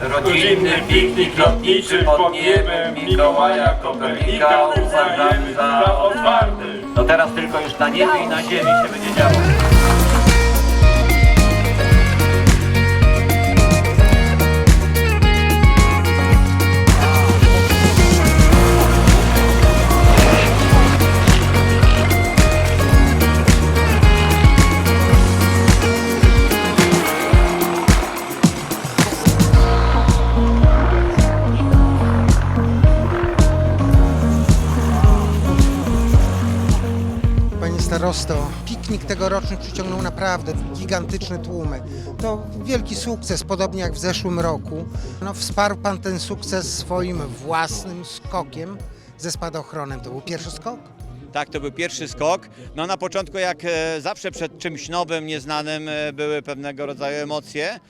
Rodzinny piknik lotniczy pod niebem Mikołaja Kopernika uważamy za otwarty. To teraz tylko już na niebie i na ziemi się będzie działo. Starosto, piknik tegoroczny przyciągnął naprawdę gigantyczne tłumy. To wielki sukces, podobnie jak w zeszłym roku. No, wsparł Pan ten sukces swoim własnym skokiem ze spadochronem. To był pierwszy skok? Tak, to był pierwszy skok. No na początku, jak e, zawsze przed czymś nowym, nieznanym, e, były pewnego rodzaju emocje.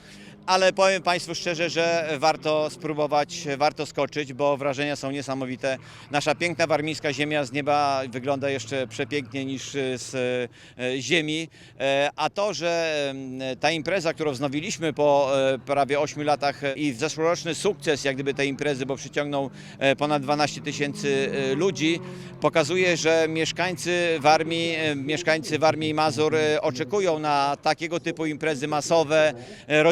Ale powiem Państwu szczerze, że warto spróbować, warto skoczyć, bo wrażenia są niesamowite. Nasza piękna warmińska ziemia z nieba wygląda jeszcze przepiękniej niż z e, ziemi. E, A to, że ta impreza, którą wznowiliśmy po e, prawie 8 latach i zeszłoroczny sukces jak gdyby tej imprezy, bo przyciągnął ponad 12 tysięcy ludzi, pokazuje, że mieszkańcy Warmii, mieszkańcy Warmii i Mazur oczekują na takiego typu imprezy masowe, e,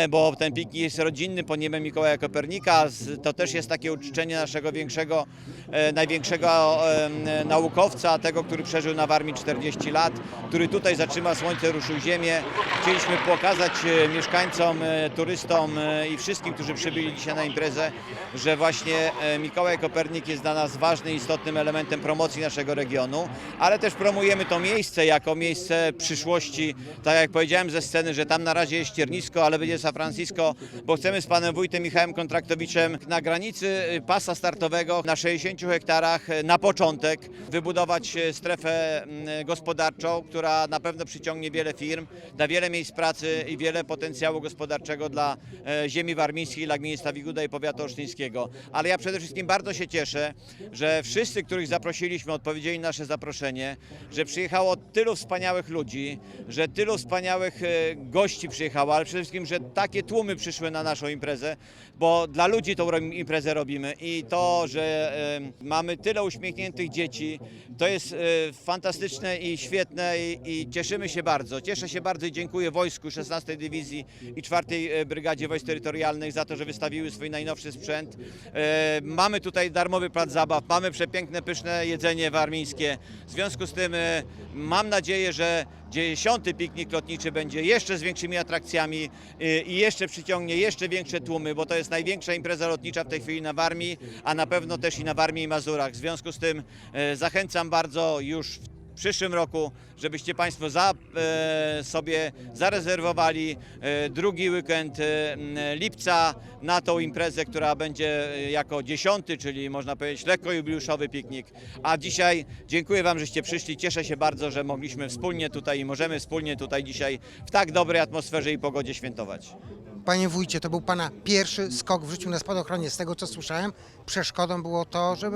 rodzinne, bo ten piknik jest rodzinny pod niebem Mikołaja Kopernika. To też jest takie uczczenie naszego większego, e, największego e, naukowca, tego, który przeżył na Warmii 40 lat, który tutaj zatrzyma słońce, ruszył ziemię. Chcieliśmy pokazać e, mieszkańcom, turystom i wszystkim, którzy przybyli dzisiaj na imprezę, że właśnie Mikołaj Kopernik jest dla nas ważnym, istotnym elementem promocji naszego regionu, ale też promujemy to miejsce jako miejsce przyszłości. Tak jak powiedziałem ze sceny, że tam na razie jest ściernisko, ale będzie San Francisco, bo chcemy z panem wójtem Michałem Kontraktowiczem na granicy y, pasa startowego na 60 hektarach y, na początek wybudować y, strefę mm, gospodarczą, która na pewno przyciągnie wiele firm, da wiele miejsc pracy i wiele potencjału gospodarczego dla e, ziemi warmińskiej, dla gminy Wiguda i powiatu olsztyńskiego. Ale ja przede wszystkim bardzo się cieszę, że wszyscy, których zaprosiliśmy, odpowiedzieli na nasze zaproszenie, że przyjechało tylu wspaniałych ludzi, że tylu wspaniałych e, gości przyjechało, ale przede wszystkim, że takie tłumy przyszły na naszą imprezę, bo dla ludzi tą imprezę robimy i to, że e, mamy tyle uśmiechniętych dzieci, to jest e, fantastyczne i świetne i, cieszymy się bardzo. Cieszę się bardzo i dziękuję wojsku 16 Dywizji i 4 Brygadzie Wojsk Terytorialnych za to, że wystawiły swój najnowszy sprzęt. E, Mamy tutaj darmowy plac zabaw, mamy przepiękne, pyszne jedzenie warmińskie. W związku z tym e, mam nadzieję, że dziesiąty piknik lotniczy będzie jeszcze z większymi atrakcjami e, i jeszcze przyciągnie jeszcze większe tłumy, bo to jest największa impreza lotnicza w tej chwili na Warmii, a na pewno też i na Warmii i Mazurach. W związku z tym e, zachęcam bardzo już w przyszłym roku, żebyście Państwo za, e, sobie zarezerwowali e, drugi weekend e, lipca na tą imprezę, która będzie e, jako dziesiąty, czyli można powiedzieć lekko jubileuszowy piknik. A dzisiaj dziękuję Wam, żeście przyszli. Cieszę się bardzo, że mogliśmy wspólnie tutaj i możemy wspólnie tutaj dzisiaj w tak dobrej atmosferze i pogodzie świętować. Panie wójcie, to był Pana pierwszy skok w życiu na spadochronie. Z tego co słyszałem, przeszkodą było to, że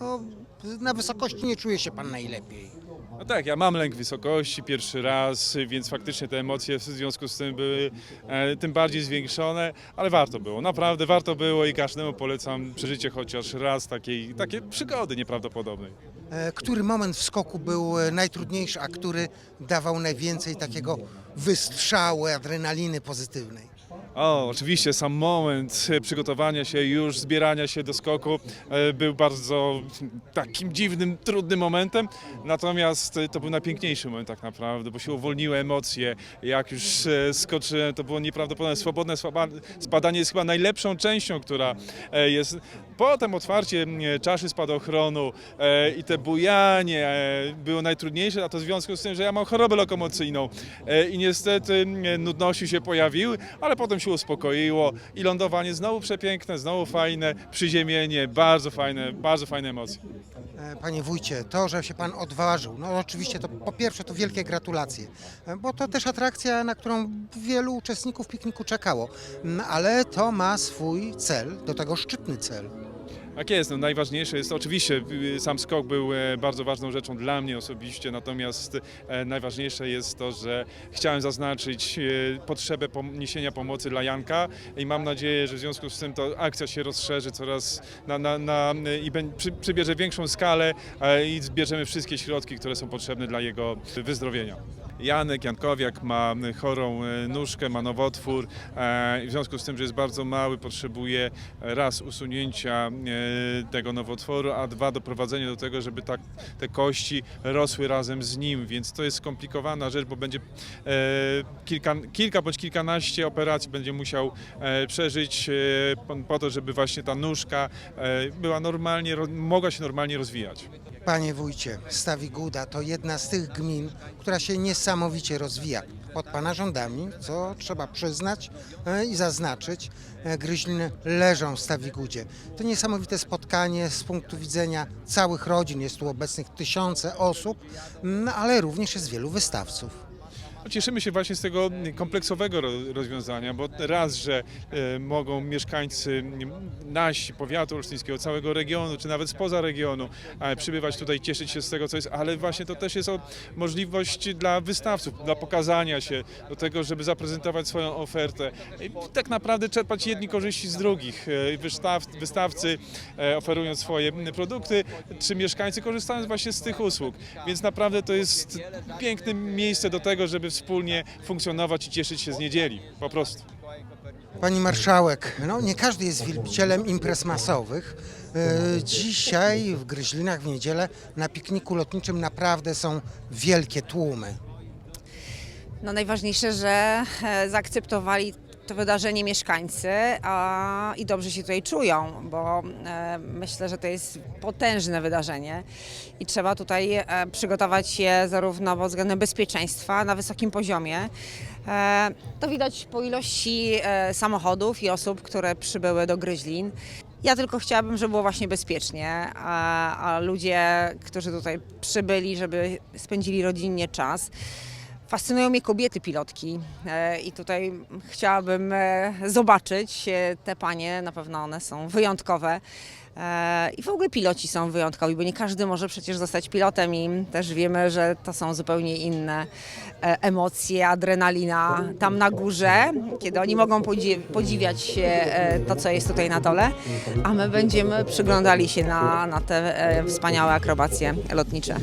no, na wysokości nie czuje się Pan najlepiej. No tak, ja mam lęk wysokości pierwszy raz, więc faktycznie te emocje w związku z tym były e, tym bardziej zwiększone, ale warto było, naprawdę warto było i każdemu polecam przeżycie chociaż raz takiej, przygody nieprawdopodobnej. E, Który moment w skoku był e, najtrudniejszy, a który dawał najwięcej takiego wystrzału, adrenaliny pozytywnej? O, oczywiście sam moment przygotowania się, już zbierania się do skoku e, był bardzo takim dziwnym, trudnym momentem, natomiast e, to był najpiękniejszy moment tak naprawdę, bo się uwolniły emocje, jak już e, skoczyłem, to było nieprawdopodobne, swobodne spadanie jest chyba najlepszą częścią, która jest, potem otwarcie czaszy spadochronu i te bujanie było najtrudniejsze, a to w związku z tym, że ja mam chorobę lokomocyjną i niestety nudności się pojawiły, ale potem się uspokoiło i lądowanie znowu przepiękne, znowu fajne, przyziemienie, bardzo fajne, bardzo fajne emocje. E, Panie wójcie, to, że się pan odważył, no oczywiście to po pierwsze to wielkie gratulacje, e, bo to też atrakcja, na którą wielu uczestników pikniku czekało, Mm, ale to ma swój cel, do tego szczytny cel. Tak jest, no najważniejsze jest, oczywiście y, sam skok był e, bardzo ważną rzeczą dla mnie osobiście, natomiast e, najważniejsze jest to, że chciałem zaznaczyć e, potrzebę niesienia pomocy dla Janka i mam nadzieję, że w związku z tym to akcja się rozszerzy coraz na, na, na, i przybierze większą skalę i zbierzemy wszystkie środki, które są potrzebne dla jego wyzdrowienia. Janek Jankowiak ma chorą e, nóżkę, ma nowotwór e, w związku z tym, że jest bardzo mały, potrzebuje raz usunięcia e, tego nowotworu, a dwa doprowadzenia do tego, żeby tak, te kości rosły razem z nim, więc to jest skomplikowana rzecz, bo będzie e, kilka, kilka bądź kilkanaście operacji będzie musiał e, przeżyć e, po, to, żeby właśnie ta nóżka e, była normalnie, mogła się normalnie rozwijać. Panie wójcie, Stawiguda to jedna z tych gmin, która się niesamowicie rozwija. Pod Pana rządami, co trzeba przyznać e, i zaznaczyć, e, Gryźliny leżą w Stawigudzie. To niesamowite spotkanie z punktu widzenia całych rodzin. Jest tu obecnych tysiące osób, ale również jest wielu wystawców. No, Cieszymy się właśnie z tego kompleksowego ro- rozwiązania, bo raz, że e, mogą mieszkańcy nasi, powiatu olsztyńskiego, całego regionu, czy nawet spoza regionu e, przybywać tutaj, cieszyć się z tego, co jest, ale właśnie to też jest możliwość dla wystawców, dla pokazania się, do tego, żeby zaprezentować swoją ofertę i tak naprawdę czerpać jedni korzyści z drugich. E, Wystaw, wystawcy oferują swoje produkty, czy mieszkańcy korzystają właśnie z tych usług, więc naprawdę to jest piękne miejsce do tego, żeby wspólnie funkcjonować i cieszyć się z niedzieli, po prostu. Pani marszałek, no nie każdy jest wielbicielem imprez masowych. E, Dzisiaj w Gryźlinach w niedzielę na pikniku lotniczym naprawdę są wielkie tłumy. No najważniejsze, że e, zaakceptowali to wydarzenie mieszkańcy a, i dobrze się tutaj czują, bo e, myślę, że to jest potężne wydarzenie i trzeba tutaj e, przygotować się zarówno pod względem bezpieczeństwa na wysokim poziomie. E, to widać po ilości e, samochodów i osób, które przybyły do Gryźlin. Ja tylko chciałabym, żeby było właśnie bezpiecznie, a, a ludzie, którzy tutaj przybyli, żeby spędzili rodzinnie czas. Fascynują mnie kobiety pilotki e, i tutaj chciałabym e, zobaczyć e, te panie, na pewno one są wyjątkowe. I w ogóle piloci są wyjątkowi, bo nie każdy może przecież zostać pilotem i też wiemy, że to są zupełnie inne emocje, adrenalina tam na górze, kiedy oni mogą podzi- podziwiać e, to, co jest tutaj na dole, a my będziemy przyglądali się na, na te wspaniałe akrobacje lotnicze.